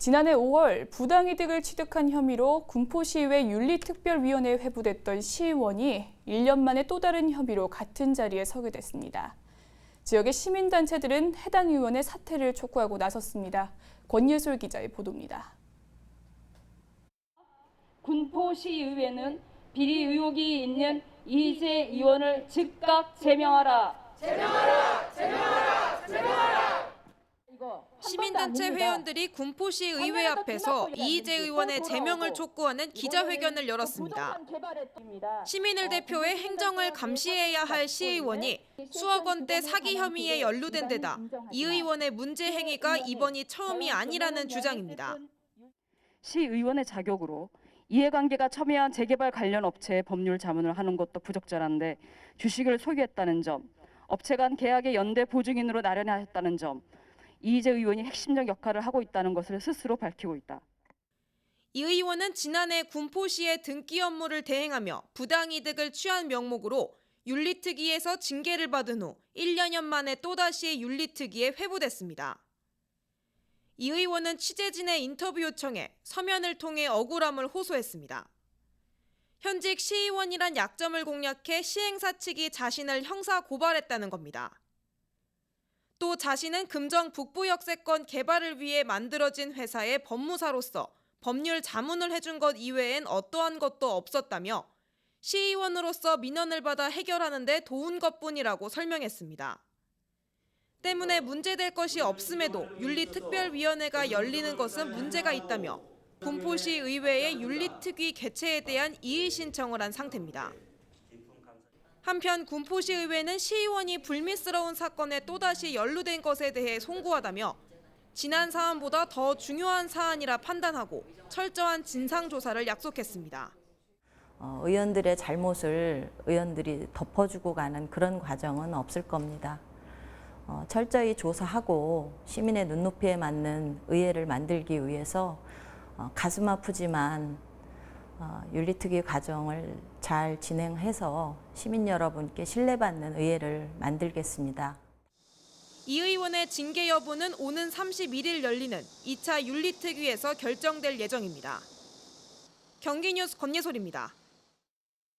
지난해 5월 부당이득을 취득한 혐의로 군포시의회 윤리특별위원회에 회부됐던 시의원이 1년 만에 또 다른 혐의로 같은 자리에 서게 됐습니다. 지역의 시민단체들은 해당 의원의 사퇴를 촉구하고 나섰습니다. 권예솔 기자의 보도입니다. 군포시의회는 비리 의혹이 있는 이재 의원을 즉각 제명하라. 시민단체 회원들이 군포시 의회 앞에서 이희재 의원의 제명을 촉구하는 기자회견을 열었습니다. 시민을 대표해 행정을 감시해야 할 시의원이 수억 원대 사기 혐의에 연루된 데다 이 의원의 문제 행위가 이번이 처음이 아니라는 주장입니다. 시의원의 자격으로 이해관계가 첨예한 재개발 관련 업체에 법률 자문을 하는 것도 부적절한데 주식을 소유했다는 점, 업체 간 계약의 연대 보증인으로 나련했다는 점, 이희재 의원이 핵심적 역할을 하고 있다는 것을 스스로 밝히고 있다. 이 의원은 지난해 군포시의 등기 업무를 대행하며 부당이득을 취한 명목으로 윤리특위에서 징계를 받은 후 1년여 만에 또다시 윤리특위에 회부됐습니다. 이 의원은 취재진의 인터뷰 요청에 서면을 통해 억울함을 호소했습니다. 현직 시의원이란 약점을 공략해 시행사 측이 자신을 형사 고발했다는 겁니다. 또 자신은 금정 북부 역세권 개발을 위해 만들어진 회사의 법무사로서 법률 자문을 해준 것 이외엔 어떠한 것도 없었다며 시의원으로서 민원을 받아 해결하는 데 도운 것 뿐이라고 설명했습니다. 때문에 문제될 것이 없음에도 윤리특별위원회가 열리는 것은 문제가 있다며 군포시 의회의 윤리특위 개최에 대한 이의 신청을 한 상태입니다. 한편 군포시 의회는 시의원이 불미스러운 사건에 또다시 연루된 것에 대해 송구하다며 지난 사안보다 더 중요한 사안이라 판단하고 철저한 진상 조사를 약속했습니다. 어, 의원들의 잘못을 의원들이 덮어주고 가는 그런 과정은 없을 겁니다. 어, 철저히 조사하고 시민의 눈높이에 맞는 의회를 만들기 위해서 어, 가슴 아프지만 어, 윤리특위 과정을 잘 진행해서 시민 여러분께 신뢰받는 의회를 만들겠습니다. 이 의원의 징계 여부는 오는 31일 열리는 2차 윤리특위에서 결정될 예정입니다. 경기뉴스 권예솔입니다.